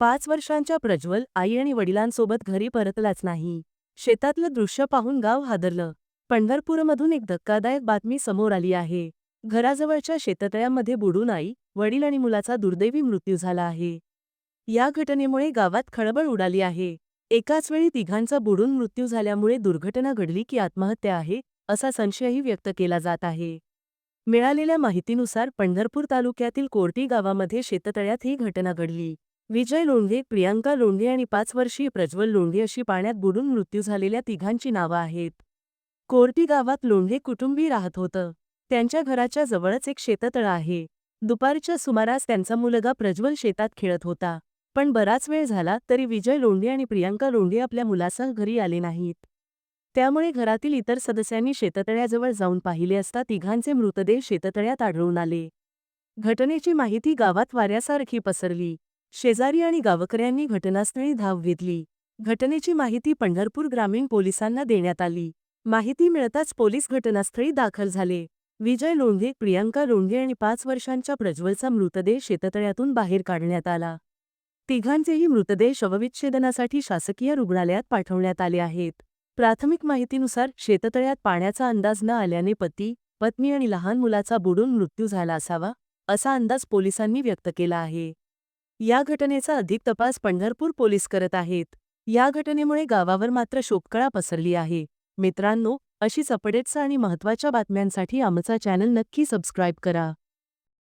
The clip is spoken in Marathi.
पाच वर्षांच्या प्रज्वल आई आणि वडिलांसोबत घरी परतलाच नाही. शेतातलं दृश्य पाहून गाव हादरलं. पंढरपूरमधून एक धक्कादायक बातमी समोर आली आहे. घराजवळच्या शेततळ्यामध्ये बुडून आई वडील आणि मुलाचा दुर्दैवी मृत्यू झाला आहे. या घटनेमुळे गावात खळबळ उडाली आहे. एकाच वेळी तिघांचा बुडून मृत्यू झाल्यामुळे दुर्घटना घडली की आत्महत्या आहे असा संशयही व्यक्त केला जात आहे. मिळालेल्या माहितीनुसार पंढरपूर तालुक्यातील कोर्टी गावामध्ये शेततळ्यात ही घटना घडली. विजय लोंढे प्रियांका लोंढे आणि पाच वर्षीय प्रज्वल लोंढे अशी पाण्यात बुडून मृत्यू झालेल्या तिघांची नावं आहेत. कोर्टी गावात लोंढे कुटुंबी राहत होतं. त्यांच्या घराच्या जवळच एक शेततळ आहे. दुपारच्या सुमारास त्यांचा मुलगा प्रज्वल शेतात खेळत होता. पण बराच वेळ झाला तरी विजय लोंढे आणि प्रियांका लोंढे आपल्या मुलासह घरी आले नाहीत. त्यामुळे घरातील इतर सदस्यांनी शेततळ्याजवळ जाऊन पाहिले असता तिघांचे मृतदेह शेततळ्यात आढळून आले. घटनेची माहिती गावात वाऱ्यासारखी पसरली. शेजारी आणि गावकऱ्यांनी घटनास्थळी धाव घेतली. घटनेची माहिती पंढरपूर ग्रामीण पोलिसांना देण्यात आली. माहिती मिळताच पोलीस घटनास्थळी दाखल झाले. विजय लोंढे प्रियांका लोंढे आणि पाच वर्षांच्या प्रज्वलचा मृतदेह शेततळ्यातून बाहेर काढण्यात आला. तिघांचेही मृतदेह शवविच्छेदनासाठी शासकीय रुग्णालयात पाठवण्यात आले आहेत. प्राथमिक माहितीनुसार शेततळ्यात पाण्याचा अंदाज न आल्याने पती पत्नी आणि लहान मुलाचा बुडून मृत्यू झाला असावा असा अंदाज पोलिसांनी व्यक्त केला आहे. या घटनेचा अधिक तपास पंढरपूर पोलीस करत आहेत. या घटनेमुळे गावावर मात्र शोककळा पसरली आहे. मित्रांनो अशीच अपडेट्स आणि महत्त्वाच्या बातम्यांसाठी आमचा चॅनल नक्की सबस्क्राईब करा.